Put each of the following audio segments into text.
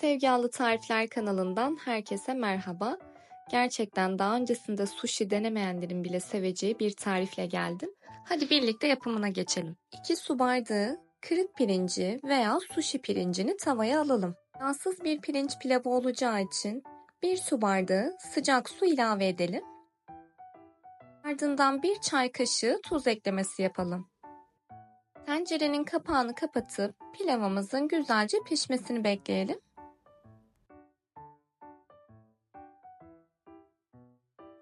Sevgi Tarifler kanalından herkese merhaba. Gerçekten daha öncesinde sushi denemeyenlerin bile seveceği bir tarifle geldim. Hadi birlikte yapımına geçelim. 2 su bardağı kırık pirinci veya sushi pirincini tavaya alalım. Yağsız bir pirinç pilavı olacağı için 1 su bardağı sıcak su ilave edelim. Ardından 1 çay kaşığı tuz eklemesi yapalım. Tencerenin kapağını kapatıp pilavımızın güzelce pişmesini bekleyelim.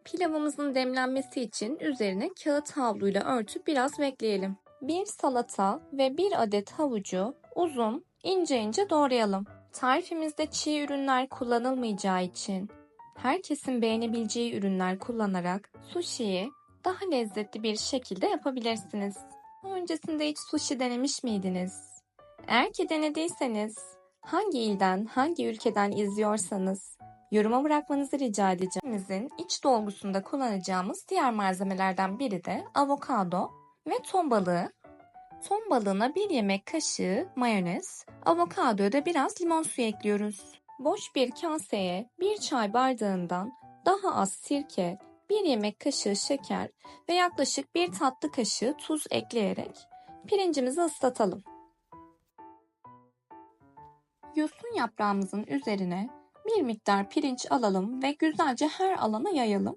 Pilavımızın demlenmesi için üzerine kağıt havluyla örtüp biraz bekleyelim. Bir salata ve bir adet havucu uzun, ince ince doğrayalım. Tarifimizde çiğ ürünler kullanılmayacağı için herkesin beğenebileceği ürünler kullanarak sushi'yi daha lezzetli bir şekilde yapabilirsiniz. Öncesinde hiç sushi denemiş miydiniz? Eğer ki denediyseniz hangi ilden, hangi ülkeden izliyorsanız yoruma bırakmanızı rica edeceğim. Bizim iç dolgusunda kullanacağımız diğer malzemelerden biri de avokado ve ton balığı. Ton balığına bir yemek kaşığı mayonez, avokadoya da biraz limon suyu ekliyoruz. Boş bir kaseye bir çay bardağından daha az sirke, bir yemek kaşığı şeker ve yaklaşık bir tatlı kaşığı tuz ekleyerek pirincimizi ıslatalım. Yosun yaprağımızın üzerine bir miktar pirinç alalım ve güzelce her alana yayalım.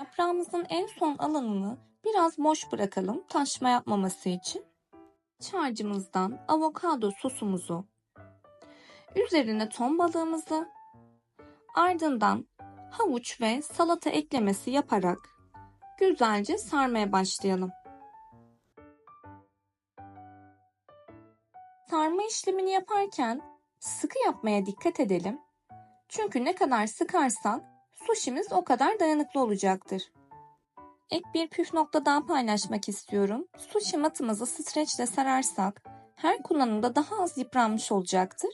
Yaprağımızın en son alanını biraz boş bırakalım taşma yapmaması için. İç harcımızdan avokado sosumuzu, üzerine ton balığımızı, ardından havuç ve salata eklemesi yaparak güzelce sarmaya başlayalım. Sarma işlemini yaparken sıkı yapmaya dikkat edelim. Çünkü ne kadar sıkarsak sushimiz o kadar dayanıklı olacaktır. Ek bir püf nokta daha paylaşmak istiyorum. Sushi matımızı streçle sararsak her kullanımda daha az yıpranmış olacaktır.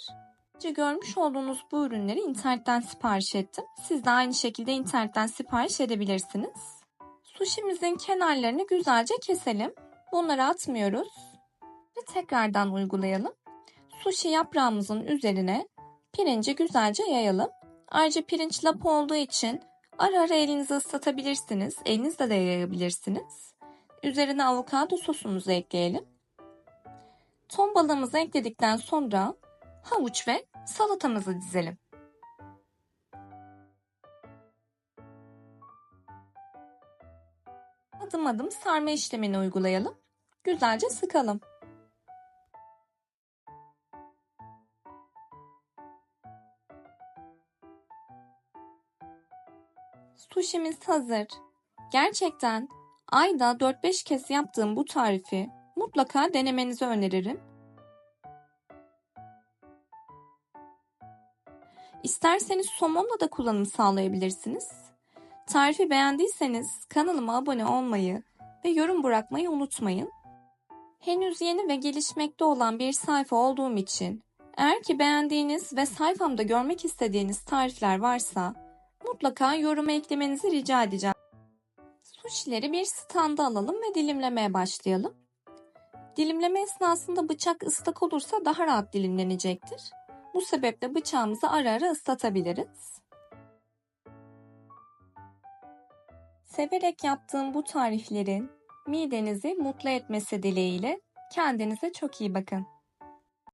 Önce görmüş olduğunuz bu ürünleri internetten sipariş ettim. Siz de aynı şekilde internetten sipariş edebilirsiniz. Sushi'mizin kenarlarını güzelce keselim. Bunları atmıyoruz. Ve tekrardan uygulayalım. Sushi yaprağımızın üzerine pirinci güzelce yayalım. Ayrıca pirinç lapa olduğu için ara ara elinizi ıslatabilirsiniz. Elinizle de yayabilirsiniz. Üzerine avokado sosumuzu ekleyelim. Ton balığımızı ekledikten sonra havuç ve salatamızı dizelim. Adım adım sarma işlemini uygulayalım. Güzelce sıkalım. Sushi'miz hazır. Gerçekten ayda 4-5 kez yaptığım bu tarifi mutlaka denemenizi öneririm. İsterseniz somonla da kullanım sağlayabilirsiniz. Tarifi beğendiyseniz kanalıma abone olmayı ve yorum bırakmayı unutmayın. Henüz yeni ve gelişmekte olan bir sayfa olduğum için eğer ki beğendiğiniz ve sayfamda görmek istediğiniz tarifler varsa mutlaka yoruma eklemenizi rica edeceğim. Sushi'leri bir standa alalım ve dilimlemeye başlayalım. Dilimleme esnasında bıçak ıslak olursa daha rahat dilimlenecektir. Bu sebeple bıçağımızı ara ara ıslatabiliriz. Severek yaptığım bu tariflerin midenizi mutlu etmesi dileğiyle kendinize çok iyi bakın.